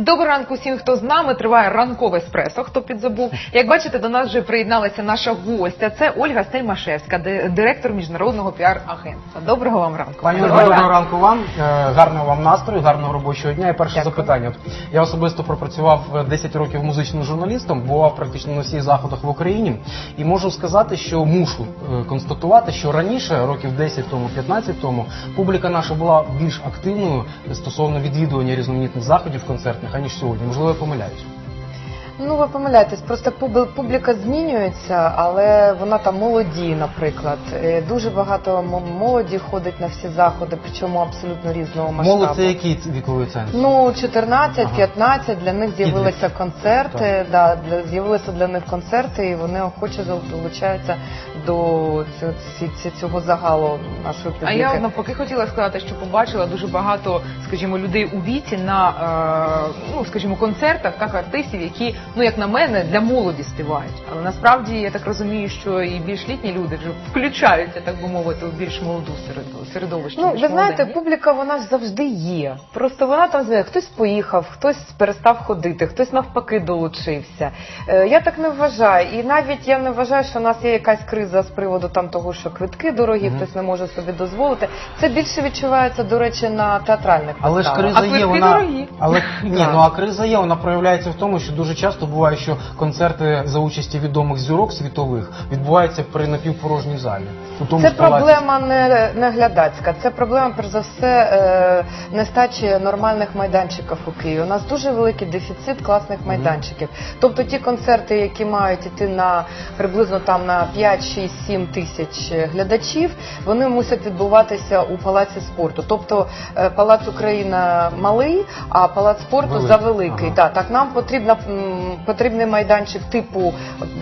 Доброго ранку всім, хто з нами. Триває ранкове еспресо, хто підзабув. Як бачите, до нас вже приєдналася наша гостя. Це Ольга Стельмашевська, директор міжнародного піар-агентства. Доброго вам ранку. Пані Ольга. Доброго ранку вам. Е, Гарного вам настрою, гарного робочого дня. І перше Дякую. запитання. Я особисто пропрацював е, 10 років музичним журналістом, бував практично на всіх заходах в Україні, і можу сказати, що мушу е, констатувати, що раніше, років 10 тому, 15 тому, публіка наша була більш активною стосовно відвідування різноманітних заходів концертних, аніж сьогодні. Можливо, я помиляюсь. Ну, ви помиляєтесь, просто пуб- публіка змінюється, але вона там молоді, наприклад. Е, Дуже багато м- молоді ходить на всі заходи, причому абсолютно різного масштабу. Молодь це який віковий ценз? Ну, 14, Ага. 15, для них з'явилися Підлітки. концерти, да, для- з'явилися для них концерти, і вони охоче долучаються до цього, цього загалу нашої публіки. А я навпаки хотіла сказати, що побачила дуже багато, скажімо, людей у віці на е, ну, скажімо, концертах, так артистів, які, ну як на мене, для молоді співають. Але насправді я так розумію, що і більш літні люди вже включаються, так би мовити, у більш молоду серед- середовище. Ну, ви знаєте, публіка вона ж завжди є. Просто вона там знає, хтось поїхав, хтось перестав ходити, хтось навпаки долучився. Е, я так не вважаю. І навіть я не вважаю, що у нас є якась криза з приводу там того, що квитки дорогі, Мгм. хтось не може собі дозволити. Це більше відчувається, до речі, на театральних Але ж криза А є, вона дорогі. але ні, ну а криза є, вона проявляється в тому, що дуже часто буває, що концерти за участі відомих зірок світових відбуваються при напівпорожній залі. У тому Це проблема не, не глядацька, це проблема, перш за все, е, нестачі нормальних майданчиків у Києві. У нас дуже великий дефіцит класних майданчиків. Тобто ті концерти, які мають іти на приблизно там на 5, 6, 7 тисяч глядачів, вони мусять відбуватися у палаці спорту. Тобто е, палац Україна малий, а палац спорту Великий. завеликий. Ага. Так, так нам потрібна м, потрібний майданчик типу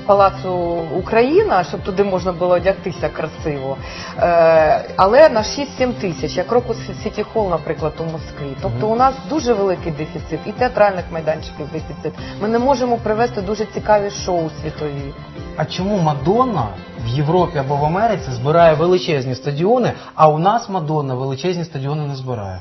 палацу Україна, щоб туди можна було одягтися красиво. Е, але на 6-7 тисяч, як Крокус Сіті Холл, наприклад, у Москві. Тобто у нас дуже великий дефіцит і театральних майданчиків дефіцит. Ми не можемо привести дуже цікаві шоу світові. А чому Мадонна в Європі або в Америці збирає величезні стадіони, а у нас Мадонна величезні стадіони не збирає?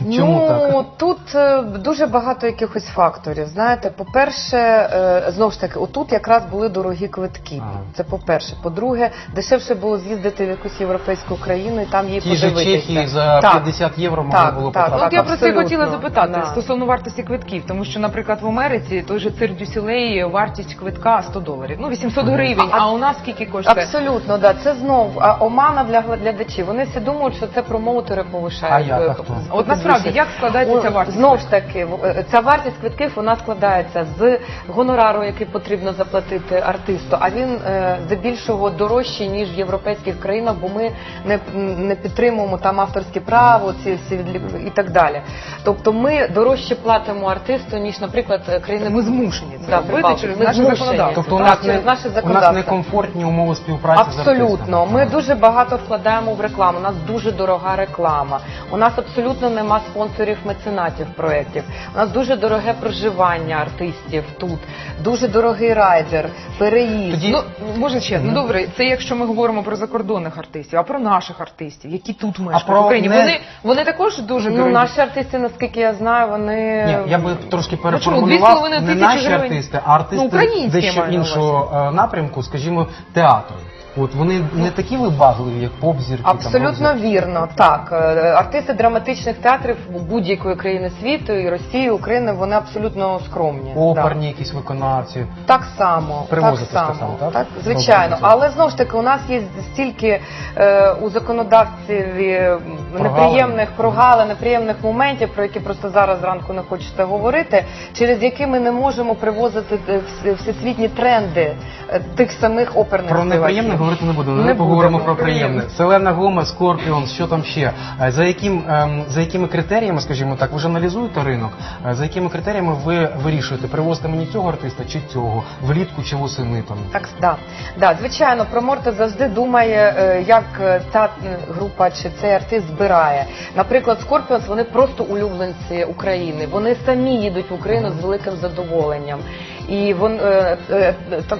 Чому ну, так? тут е, дуже багато якихось факторів. Знаєте, по-перше, е, знову ж таки, отут якраз були дорогі квитки. Ага. Це по-перше. По-друге, дешевше було з'їздити в якусь європейську країну і там її Ті подивитися. Чехії за Так. 50 євро можна Так, було так. От я про це хотіла запитати Да. стосовно вартості квитків, тому що, наприклад, в Америці той же цирк Дюсілей вартість квитка 100 доларів, ну 800 гривень. А- А у нас скільки коштує? Абсолютно, да. Це знов омана для глядачів. Вони всі думають, що це промоутери повишають. А хто? От насправді як складається ця вартість? Знову ж таки, е, ця вартість квитків вона складається з гонорару, який потрібно заплатити артисту. А він е, здебільшого дорожчий ніж в європейських країнах, бо ми не, не підтримуємо там авторське право, ці всі і так далі. Тобто ми дорожче платимо артисту ніж, наприклад, країни Ми змушені це Да, робити через наше законодавство. Тобто у Так, нас, через не, у нас некомфортні умови співпраці з Абсолютно. Ми дуже багато вкладаємо в рекламу. У нас дуже дорога реклама. У нас абсолютно нема спонсорів меценатів проєктів. У нас дуже дороге проживання артистів тут, дуже дорогий райдер, переїзд. Тоді- Ну, може ще, ну добре, це якщо ми говоримо про закордонних артистів, а про наших артистів, які тут мешкають про в Україні. не- Вони, вони також дуже ну, наші артисти, наскільки я знаю, вони Ні, я би трошки Ну? Переформулював половиною не наші гривень. артисти, а артисти Ну, дещо іншого е, напрямку, скажімо, театру. От вони не такі вибагливі, як поп-зірки. Абсолютно рок-зірки. вірно, так. Е, Артисти драматичних театрів будь-якої країни світу, і Росії, і України, вони абсолютно скромні. Оперні якісь виконавці. Так само, Привозити так так само, само, так? звичайно. Але знову ж таки, у нас є стільки е, у законодавців е, неприємних прогалин, неприємних моментів, про які просто зараз зранку не хочете говорити, через які ми не можемо привозити е, всесвітні тренди е, тих самих оперних Про неприємне говорити не будемо. Не Ми поговоримо про приємне. Селена Гомес, Скорпіон, що там ще? Е, За яким ем, за якими критеріями, скажімо так, ви ж аналізуєте ринок? За якими критеріями ви вирішуєте, привозити мені цього артиста чи цього, влітку чи восени там? Так, да. Да, звичайно, промоутер завжди думає, як ця група чи цей артист збирає. Наприклад, Скорпіонс вони просто улюбленці України. Вони самі їдуть в Україну з великим задоволенням. І вон е, е,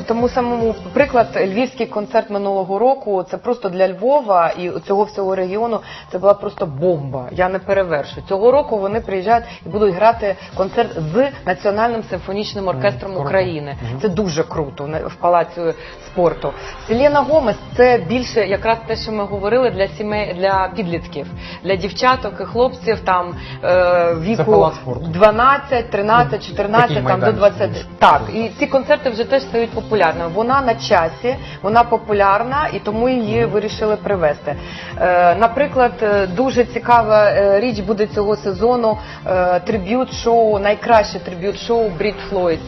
тому самому приклад львівський концерт минулого року. Це просто для Львова і цього всього регіону. Це була просто бомба. Я не перевершую. Цього року вони приїжджають і будуть грати концерт з національним симфонічним оркестром круто. України. Мгм. Це дуже круто в палаці спорту. Селена Гомес це більше якраз те, що ми говорили для сімей для підлітків, для дівчаток і хлопців там е, віку спорту. 12, 13, 14, Такий там до майданчик 20. більше. Так, і ці концерти вже теж стають популярними. Вона на часі, вона популярна, і тому її вирішили привезти. Е, наприклад, е, дуже цікава е, річ буде цього сезону е, триб'ют шоу, найкраще триб'ют шоу Брід Флойд,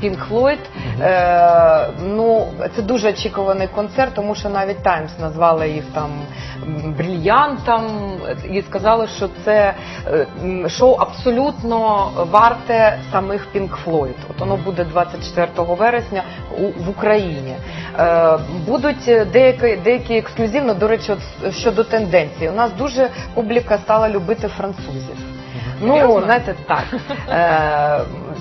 Пінк Флойд. Е, ну, це дуже очікуваний концерт, тому що навіть Таймс назвали їх там м, брильянтом і сказали, що це шоу абсолютно варте самих Пінк Флойд. От воно буде 24 вересня у, в Україні. Е, будуть деякі, деякі ексклюзивно, до речі, щодо тенденції. У нас дуже публіка стала любити французів. Ну, знаєте, так. Е,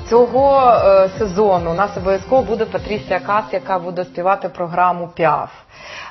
цього е, сезону у нас обов'язково буде Патрісія Кас, яка буде співати програму Піаф.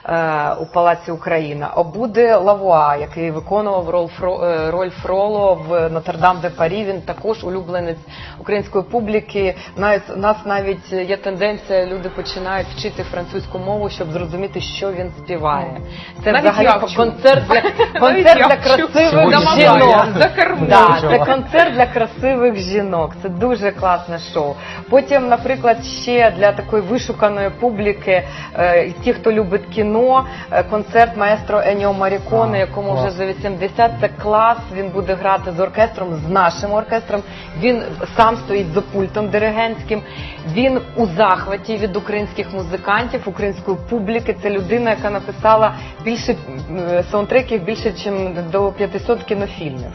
е, У Палаці Україна. А буде Лавуа, який виконував роль, Фро, роль Фроло в Нотр-Дам де Парі. Він також улюбленець української публіки. Навіть у нас навіть є тенденція, люди починають вчити французьку мову, щоб зрозуміти, що він співає. Це Навіть взагалі концерт для концерт для красивих жінок. За. Да, це концерт для красивих жінок. Це дуже класне шоу. Потім, наприклад, ще для такої вишуканої публіки, е, ті, хто любить кіно, е, концерт маестро Еніо Маріконе, А, якому вже за 80, це клас. Він буде грати з оркестром, з нашим оркестром. Він сам стоїть за пультом диригентським. Він у захваті від українських музикантів, української публіки. Це людина, яка написала більше е, саундтреків більше, ніж до 500 кінофільмів.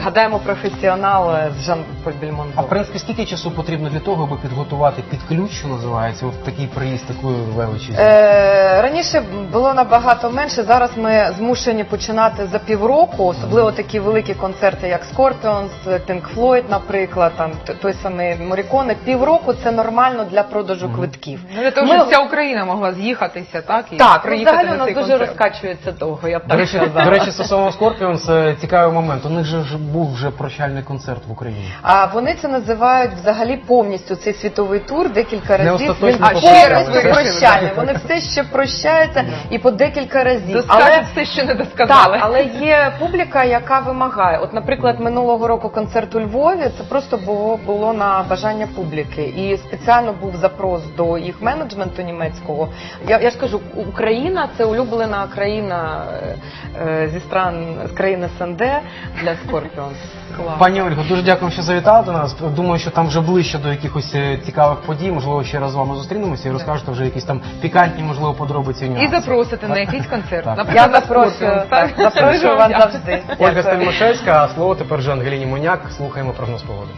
Згадаємо професіонал з Жан Поль Бельмондо. А в принципі, скільки часу потрібно для того, аби підготувати під ключ, що називається, от такий приїзд такої величі? Е, раніше було набагато менше. Зараз ми змушені починати за півроку, особливо такі великі концерти, як Scorpions, Pink Floyd, наприклад, там той самий Моріконе. Півроку це нормально для продажу квитків. Ну, для того, Ми- щоб вся Україна могла з'їхатися, так? І Так, ну, приїхати взагалі на у нас дуже розкачується довго. Я б До речі, сказала. до речі, стосовно Scorpions, е, цікавий момент. У них же ж був вже прощальний концерт в Україні. А вони це називають взагалі повністю цей світовий тур декілька Не разів. Він повністю Вирішили, прощальний. Вони все ще прощаються і по декілька разів. Доскажуть все, що не досказали. Так, але є публіка, яка вимагає. От, наприклад, минулого року концерт у Львові це просто було, було на бажання публіки. І спеціально був запрос до їх менеджменту німецького. Я, я ж кажу, Україна це улюблена країна е, е, зі стран з країни СНД для Scorpions. Клас. Пані Ольго, дуже дякую, що завітали до нас. Думаю, що там вже ближче до якихось е, цікавих подій. Можливо, ще раз з вами зустрінемося і розкажете вже якісь там пікантні, можливо, подробиці і І нюанси. запросити на якийсь концерт. Так. Наприклад, Я на запрошую, так? запрошую вас завжди. Ольга Дякую. Стельмашевська, а слово тепер вже Ангеліні Моняк. Слухаємо прогноз погоди.